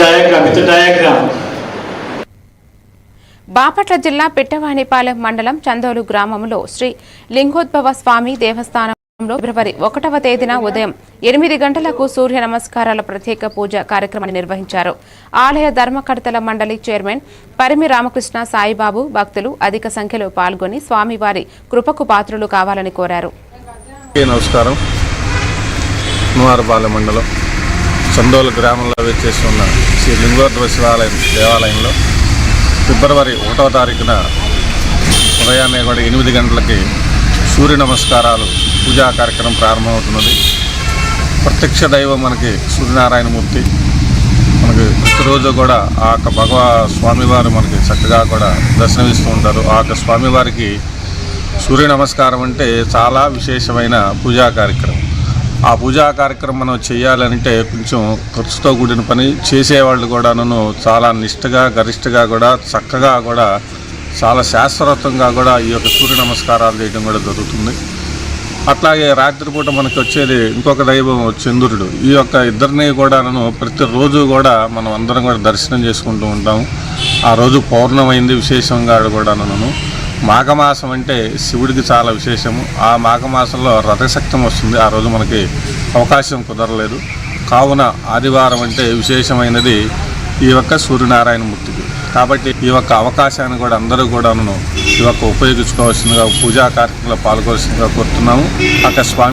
diagram, it's a diagram. Bapatla జిల్లా పిట్టవాణిపాలెం మండలం చందోలు గ్రామంలో శ్రీ లింగోద్భవ స్వామి దేవస్థానంలో ఫిబ్రవరి ఒకటవ తేదీన ఉదయం ఎనిమిది గంటలకు సూర్య నమస్కారాల ప్రత్యేక పూజ కార్యక్రమాన్ని నిర్వహించారు. ఆలయ ధర్మకర్తల మండలి చైర్మన్ పరిమి రామకృష్ణ సాయిబాబు భక్తులు అధిక సంఖ్యలో పాల్గొని స్వామివారి కృపకు పాత్రులు కావాలని కోరారు. నమస్కారం. మండలం చందోలు గ్రామంలో వేచేసి ఉన్న శ్రీ లింగోద్వ శివాలయం దేవాలయంలో ఫిబ్రవరి ఒకటవ తారీఖున ఉదయాన్నే కూడా ఎనిమిది గంటలకి సూర్య నమస్కారాలు పూజా కార్యక్రమం ప్రారంభమవుతున్నది. ప్రత్యక్ష దైవం మనకి సూర్యనారాయణమూర్తి. మనకి ప్రతిరోజు కూడా ఆ యొక్క భగవా స్వామివారు మనకి చక్కగా కూడా దర్శనమిస్తూ ఉంటారు. ఆ యొక్క స్వామివారికి సూర్య నమస్కారం అంటే చాలా విశేషమైన పూజా కార్యక్రమం. ఆ పూజా కార్యక్రమం మనం చేయాలంటే కొంచెం ఖర్చుతో కూడిన పని చేసేవాళ్ళు కూడాను చాలా నిష్టగా గరిష్టగా కూడా చక్కగా కూడా చాలా శాస్త్రవత్వంగా కూడా ఈ యొక్క సూర్య నమస్కారాలు చేయడం కూడా జరుగుతుంది. అట్లాగే రాత్రిపూట మనకి వచ్చేది ఇంకొక దైవం చంద్రుడు. ఈ యొక్క ఇద్దరిని కూడాను ప్రతిరోజు కూడా మనం అందరం కూడా దర్శనం చేసుకుంటూ ఉంటాము. ఆ రోజు పౌర్ణమైంది విశేషంగా కూడాను మాఘమాసం అంటే శివుడికి చాలా విశేషము. ఆ మాఘమాసంలో రథసక్తం వస్తుంది. ఆ రోజు మనకి అవకాశం కుదరలేదు. కావున ఆదివారం అంటే విశేషమైనది ఈ యొక్క సూర్యనారాయణమూర్తికి కాబట్టి ఈ యొక్క అవకాశాన్ని కూడా అందరూ కూడాను ఈ యొక్క ఉపయోగించుకోవాల్సిందిగా పూజా కార్యక్రమంలో పాల్గొవలసిందిగా కోరుతున్నాము. అక్కడ స్వామి